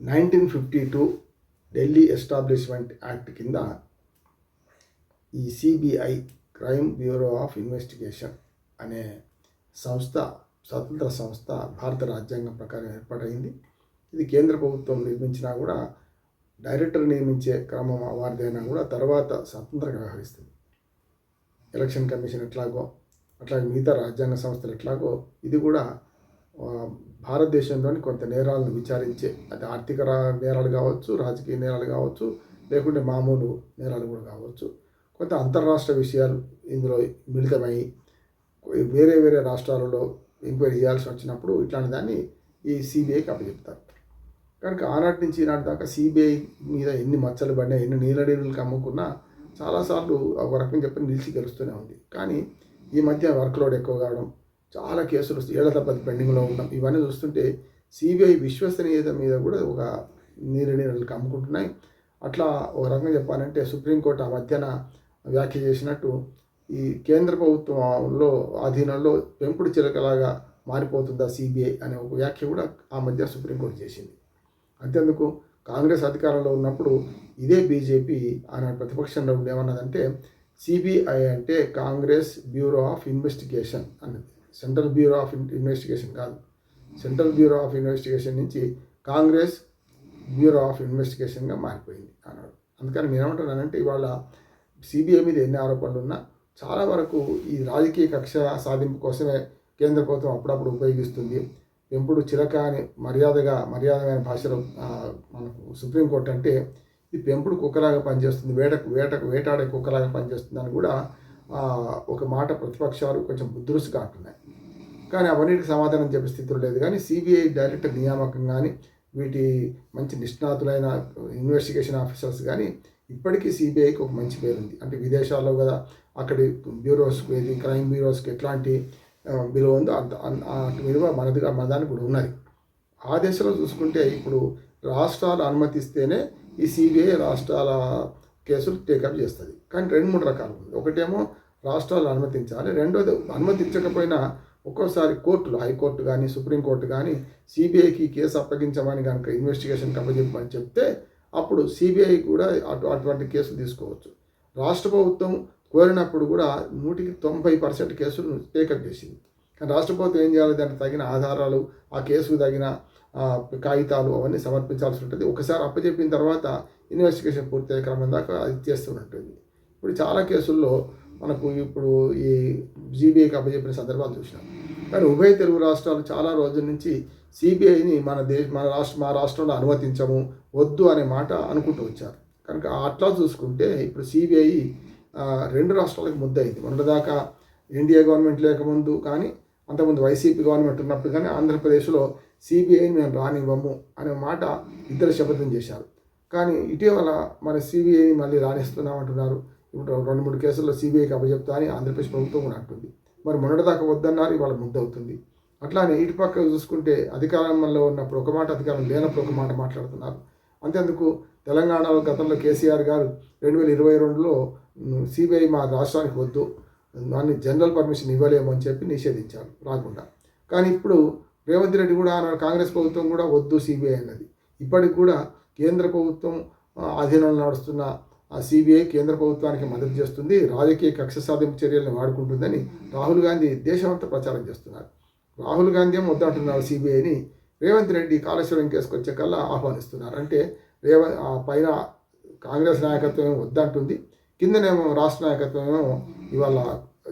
Nineteen fifty two Delhi establishment act కింద ఈ CBI crime bureau of investigation అనే సంస్థ స్వతంత్ర సంస్థ భారత రాజ్యాంగం ప్రకారం ఏర్పాటైంది ఇది కేంద్ర ప్రభుత్వం నిర్మించినా కూడా డైరెక్టర్ నియమించే క్రమం వారిదైనా కూడా తర్వాత స్వతంత్రంగా వ్యవహరిస్తుంది. ఎలక్షన్ కమిషన్ ఎట్లాగో అట్లాగే మిగతా రాజ్యాంగ సంస్థలు ఎట్లాగో ఇది కూడా భారతదేశంలోని కొంత నేరాలను విచారించే అది ఆర్థిక రా- నేరాలు కావచ్చు రాజకీయ నేరాలు కావచ్చు లేకుంటే మామూలు నేరాలు కూడా కావచ్చు కొంత అంతర్రాష్ట్ర విషయాలు ఇందులో మిళితమై వేరే వేరే రాష్ట్రాలలో ఎంక్వైరీ చేయాల్సి వచ్చినప్పుడు ఇట్లాంటి దాన్ని ఈ సిబిఐకి అప్పచెప్తారు. కనుక ఆనాటి నుంచి ఈనాటి దాకా సిబిఐ మీద ఎన్ని మచ్చలు పడినా ఎన్ని నీళ్ళడీలు కమ్ముకున్నా చాలాసార్లు ఒక రకంగా చెప్పి నిలిచి గెలుస్తూనే ఉంది. కానీ ఈ మధ్య వర్క్ లోడ్ ఎక్కువ కావడం చాలా కేసులు ఏళ్ళ తప్పది పెండింగ్లో ఉన్నాం. ఇవన్నీ చూస్తుంటే సిబిఐ విశ్వసనీయత మీద కూడా ఒక నీరు నీళ్ళు కమ్ముకుంటున్నాయి. అట్లా ఒక రకంగా చెప్పాలంటే సుప్రీంకోర్టు ఆ మధ్యన వ్యాఖ్య చేసినట్టు ఈ కేంద్ర ప్రభుత్వంలో ఆధీనంలో పెంపుడు చిలకలాగా మారిపోతుందా సిబిఐ అనే ఒక వ్యాఖ్య కూడా ఆ మధ్య సుప్రీంకోర్టు చేసింది. అంతేందుకు కాంగ్రెస్ అధికారంలో ఉన్నప్పుడు ఇదే బీజేపీ ఆనాడు ప్రతిపక్షంలో ఉండి ఏమన్నదంటే సిబిఐ అంటే కాంగ్రెస్ బ్యూరో ఆఫ్ ఇన్వెస్టిగేషన్ అన్నది. సెంట్రల్ బ్యూరో ఆఫ్ ఇన్వెస్టిగేషన్ కాదు. సెంట్రల్ బ్యూరో ఆఫ్ ఇన్వెస్టిగేషన్ నుంచి కాంగ్రెస్ బ్యూరో ఆఫ్ ఇన్వెస్టిగేషన్గా మారిపోయింది అన్నాడు. అందుకని నేను ఏమంటున్నానంటే ఇవాళ సిబిఐ మీద ఎన్ని ఆరోపణలు ఉన్నా చాలా వరకు ఈ రాజకీయ కక్ష సాధింపు కోసమే కేంద్ర ప్రభుత్వం అప్పుడప్పుడు ఉపయోగిస్తుంది. పెంపుడు చిలక అని మర్యాదగా మర్యాదమైన భాషలో మనకు సుప్రీంకోర్టు అంటే ఇది పెంపుడు కుక్కలాగా పనిచేస్తుంది వేటకు వేటకు వేటాడే కుక్కలాగా పనిచేస్తుంది అని కూడా ఒక మాట ప్రతిపక్షాలు కొంచెం బుద్ధిరుసుగా అంటున్నాయి. కానీ అవన్నిటికి సమాధానం చెప్పే స్థితిలో లేదు. కానీ సిబిఐ డైరెక్టర్ నియామకం కానీ వీటి మంచి నిష్ణాతులైన ఇన్వెస్టిగేషన్ ఆఫీసర్స్ కానీ ఇప్పటికీ సిబిఐకి ఒక మంచి పేరు ఉంది. అంటే విదేశాల్లో కదా అక్కడి బ్యూరోస్కి ఏది క్రైమ్ బ్యూరోస్కి ఎట్లాంటి విలువ ఉందో అంత అటు విలువ మనదిగా మన దానికి కూడా ఉన్నది. ఆ దశలో చూసుకుంటే ఇప్పుడు రాష్ట్రాలు అనుమతిస్తేనే ఈ సిబిఐ రాష్ట్రాల కేసులు టేకప్ చేస్తుంది. కానీ రెండు మూడు రకాలు ఉంది ఒకటేమో రాష్ట్రాలు అనుమతించాలి. రెండోది అనుమతించకపోయినా ఒక్కోసారి కోర్టులు హైకోర్టు కానీ సుప్రీంకోర్టు కానీ సిబిఐకి కేసు అప్పగించమని కనుక ఇన్వెస్టిగేషన్ అప్పచెప్పమని చెప్తే అప్పుడు సిబిఐ కూడా అటు అటువంటి కేసులు తీసుకోవచ్చు. రాష్ట్ర ప్రభుత్వం కోరినప్పుడు కూడా నూటికి తొంభై పర్సెంట్ కేసులు టేకప్ చేసింది. కానీ రాష్ట్ర ప్రభుత్వం ఏం చేయాలి? దానికి తగిన ఆధారాలు ఆ కేసుకు తగిన కాగితాలు అవన్నీ సమర్పించాల్సి ఉంటుంది. ఒకసారి అప్పచెప్పిన తర్వాత ఇన్వెస్టిగేషన్ పూర్తయ్యే క్రమం దాకా అది చేస్తున్నట్టుంది. ఇప్పుడు చాలా కేసుల్లో మనకు ఇప్పుడు ఈ జీబీఐకి అప్పచెప్పిన సందర్భాలు చూసినాం. కానీ ఉభయ తెలుగు రాష్ట్రాలు చాలా రోజుల నుంచి సిబిఐని మన దేశ మన రాష్ట్ర మా రాష్ట్రంలో అనుమతించము వద్దు అనే మాట అనుకుంటూ వచ్చారు. కనుక అట్లా చూసుకుంటే ఇప్పుడు సిబిఐ రెండు రాష్ట్రాలకు ముద్దయింది మొన్నటిదాకా ఎన్డీఏ గవర్నమెంట్ లేకముందు కానీ అంతకుముందు వైసీపీ గవర్నమెంట్ ఉన్నప్పుడు కానీ ఆంధ్రప్రదేశ్లో సిబిఐని మేము రానివ్వము అనే మాట ఇద్దరు శపథం చేశారు. కానీ ఇటీవల మన సిబిఐని మళ్ళీ రాణిస్తున్నామంటున్నారు. ఇప్పుడు రెండు మూడు కేసుల్లో సిబిఐకి అప్పచెప్తా అని ఆంధ్రప్రదేశ్ ప్రభుత్వం కూడా అంటుంది. మరి మొన్నటిదాకా వద్దన్నారు ఇవాళ ముద్దవుతుంది. అట్లానే ఇటు పక్క చూసుకుంటే అధికారంలో ఉన్నప్పుడు ఒక మాట అధికారం లేనప్పుడు ఒక మాట మాట్లాడుతున్నారు. అంతేందుకు తెలంగాణలో గతంలో కేసీఆర్ గారు రెండు వేల ఇరవై రెండులో సిబిఐ మా రాష్ట్రానికి వద్దు దాన్ని జనరల్ పర్మిషన్ ఇవ్వలేము అని చెప్పి నిషేధించారు రాకుండా కానీ ఇప్పుడు రేవంత్ రెడ్డి కూడా కాంగ్రెస్ ప్రభుత్వం కూడా వద్దు సిబిఐ అన్నది. ఇప్పటికి కూడా కేంద్ర ప్రభుత్వం ఆధీనంలో నడుస్తున్న ఆ సిబిఐ కేంద్ర ప్రభుత్వానికి మద్దతు చేస్తుంది. రాజకీయ కక్ష సాధింపు చర్యలను వాడుకుంటుందని రాహుల్ గాంధీ దేశమంతా ప్రచారం చేస్తున్నారు. రాహుల్ గాంధీ ఏమో వద్దంటున్నారు సిబిఐని? రేవంత్ రెడ్డి కాళేశ్వరం కేసుకొచ్చే కల్లా ఆహ్వానిస్తున్నారు. అంటే రేవ ఆ పైన కాంగ్రెస్ నాయకత్వం ఏమో వద్దంటుంది. కిందనేమో రాష్ట్ర నాయకత్వం ఏమో ఇవాళ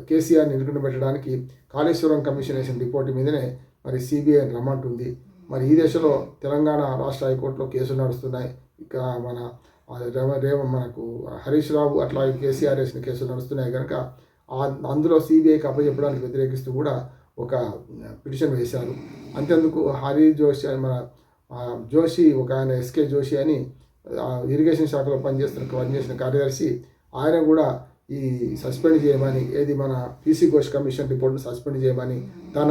కేసీఆర్ని నిలుకుండ పెట్టడానికి కాళేశ్వరం కమిషన్ వేసిన రిపోర్ట్ మీదనే మరి సిబిఐని రమ్మంటుంది. మరి ఈ దశలో తెలంగాణ రాష్ట్ర హైకోర్టులో కేసులు నడుస్తున్నాయి. ఇక మన రేవ మనకు హరీష్ రావు అట్లా కేసీఆర్ వేసిన కేసులు నడుస్తున్నాయి కనుక అందులో సిబిఐకి అప్పచెప్పడానికి వ్యతిరేకిస్తూ కూడా ఒక పిటిషన్ వేశారు. అంతేందుకు హరి జోషి అని మన జోషి ఒక ఆయన ఎస్కే జోషి అని ఆ, ఇరిగేషన్ శాఖలో పనిచేస్తున్న పనిచేసిన కార్యదర్శి ఆయన కూడా ఈ సస్పెండ్ చేయమని ఏది మన పీసీ ఘోష్ కమిషన్ రిపోర్ట్ను సస్పెండ్ చేయమని తన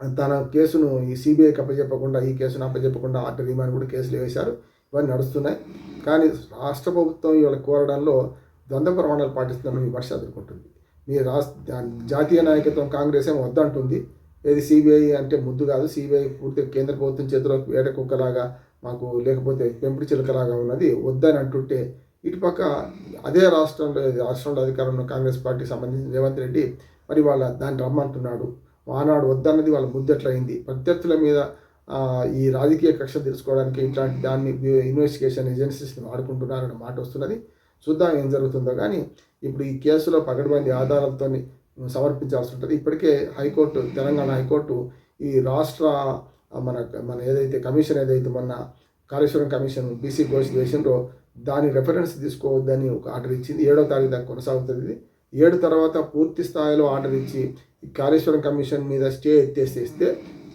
తన కేసును ఈ సిబిఐకి అప్పచెప్పకుండా ఈ కేసును అప్పచెప్పకుండా ఆర్డర్ ఇవ్వమని కూడా కేసులు వేశారు. ఇవన్నీ నడుస్తున్నాయి. కానీ రాష్ట్ర ప్రభుత్వం ఇవాళ కోరడంలో ద్వంద్వ ప్రమాణాలు పాటిస్తుందని విమర్శ ఎదుర్కొంటుంది. మీ రాష్ట్ర జాతీయ నాయకత్వం కాంగ్రెస్ ఏమో వద్దంటుంది. ఏది సిబిఐ అంటే ముద్దు కాదు. సిబిఐ పూర్తి కేంద్ర ప్రభుత్వం చేతిలో వేట కుక్కలాగా మాకు లేకపోతే పెంపుడు చిలకలాగా ఉన్నది. వద్దని అంటుంటే ఇటుపక్క అదే రాష్ట్రంలో రాష్ట్రంలో అధికారంలో కాంగ్రెస్ పార్టీకి సంబంధించిన రేవంత్ రెడ్డి మరి వాళ్ళ దాన్ని రమ్మంటున్నాడు. ఆనాడు వద్దన్నది వాళ్ళ ముద్దెట్లయింది. ప్రత్యర్థుల మీద ఈ రాజకీయ కక్ష తెలుసుకోవడానికి ఇట్లాంటి దాన్ని ఇన్వెస్టిగేషన్ ఏజెన్సీస్ని వాడుకుంటున్నారన్న మాట వస్తున్నది. చూద్దాం ఏం జరుగుతుందో. కానీ ఇప్పుడు ఈ కేసులో పకడ్బందీ ఆధారాలతో సమర్పించాల్సి ఉంటుంది. ఇప్పటికే హైకోర్టు తెలంగాణ హైకోర్టు ఈ రాష్ట్ర మన మన ఏదైతే కమిషన్ ఏదైతే మొన్న కాళేశ్వరం కమిషన్ బీసీ ఘోష్ చేసిండ్రో దాని రెఫరెన్స్ తీసుకోవద్దని ఒక ఆర్డర్ ఇచ్చింది. ఏడో తారీఖు దాకా కొనసాగుతుంది ఇది. ఏడు తర్వాత పూర్తి స్థాయిలో ఆర్డర్ ఇచ్చి కాళేశ్వరం కమిషన్ మీద స్టే ఎత్తేసేస్తే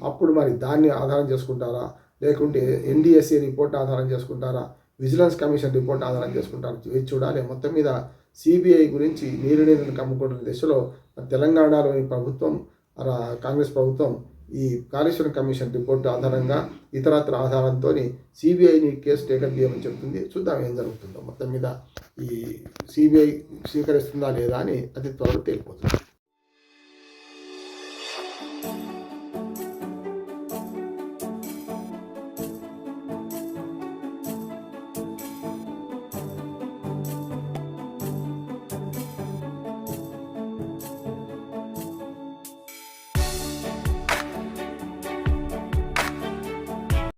అప్పుడు మరి దాన్ని ఆధారం చేసుకుంటారా? లేకుంటే ఎన్డిఎస్ఏ రిపోర్ట్ ఆధారం చేసుకుంటారా? విజిలెన్స్ కమిషన్ రిపోర్ట్ ఆధారం చేసుకుంటారా? ఇది చూడాలి. మొత్తం మీద సిబిఐ గురించి నీరు నీరుని కమ్ముకుంటున్న దిశలో తెలంగాణలోని ప్రభుత్వం అలా కాంగ్రెస్ ప్రభుత్వం ఈ కాళేశ్వరం కమిషన్ రిపోర్టు ఆధారంగా ఇతరత్ర ఆధారంతో సిబిఐని కేసు టేకప్ చేయమని చెప్తుంది. చూద్దాం ఏం జరుగుతుందో. మొత్తం మీద ఈ సిబిఐ స్వీకరిస్తుందా లేదా అని అతి త్వరలో తేలిపోతుంది.